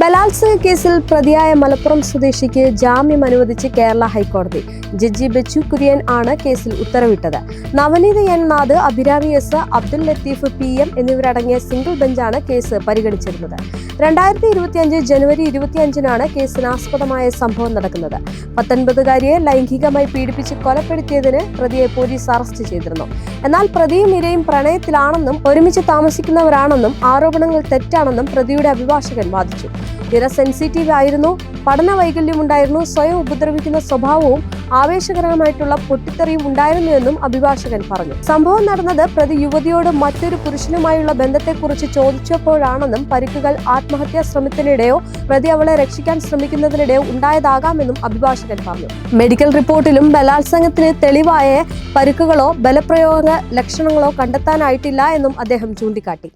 ബലാത്സംഗ കേസിൽ പ്രതിയായ മലപ്പുറം സ്വദേശിക്ക് ജാമ്യം അനുവദിച്ച് കേരള ഹൈക്കോടതി. ജഡ്ജി ബച്ചു കുര്യൻ ആണ് കേസിൽ ഉത്തരവിട്ടത്. Navaneeth N Nath Abhirami S Abdul Latheef P M എന്നിവരടങ്ങിയ സിംഗിൾ ബെഞ്ചാണ് കേസ് പരിഗണിച്ചിരുന്നത്. രണ്ടായിരത്തി ഇരുപത്തിയഞ്ച് ജനുവരി ഇരുപത്തിയഞ്ചിനാണ് കേസിനാസ്പദമായ സംഭവം നടക്കുന്നത്. പത്തൊൻപതുകാരിയെ ലൈംഗികമായി പീഡിപ്പിച്ച് കൊലപ്പെടുത്തിയതിന് പ്രതിയെ പോലീസ് അറസ്റ്റ് ചെയ്തിരുന്നു. എന്നാൽ പ്രതിയും ഇരയും പ്രണയത്തിലാണെന്നും ഒരുമിച്ച് താമസിക്കുന്നവരാണെന്നും ആരോപണങ്ങൾ തെറ്റാണെന്നും പ്രതിയുടെ അഭിഭാഷകൻ വാദിച്ചു. ഇര സെൻസിറ്റീവ് ആയിരുന്നു പഠന വൈകല്യമുണ്ടായിരുന്നു സ്വയം ഉപദ്രവിക്കുന്ന സ്വഭാവവും ആവേശകരമായിട്ടുള്ള പൊട്ടിത്തെറിയും ഉണ്ടായിരുന്നുവെന്നും അഭിഭാഷകൻ പറഞ്ഞു. സംഭവം നടന്നത് പ്രതി യുവതിയോട് മറ്റൊരു പുരുഷനുമായുള്ള ബന്ധത്തെക്കുറിച്ച് ചോദിച്ചപ്പോഴാണെന്നും പരിക്കുകൾ ആത്മഹത്യാ ശ്രമത്തിനിടെയോ പ്രതി അവളെ രക്ഷിക്കാൻ ശ്രമിക്കുന്നതിനിടെയോ ഉണ്ടായതാകാമെന്നും അഭിഭാഷകൻ പറഞ്ഞു. മെഡിക്കൽ റിപ്പോർട്ടിലും ബലാത്സംഗത്തിന് തെളിവായ പരിക്കുകളോ ബലപ്രയോഗ ലക്ഷണങ്ങളോ കണ്ടെത്താനായിട്ടില്ല എന്നും അദ്ദേഹം ചൂണ്ടിക്കാട്ടി.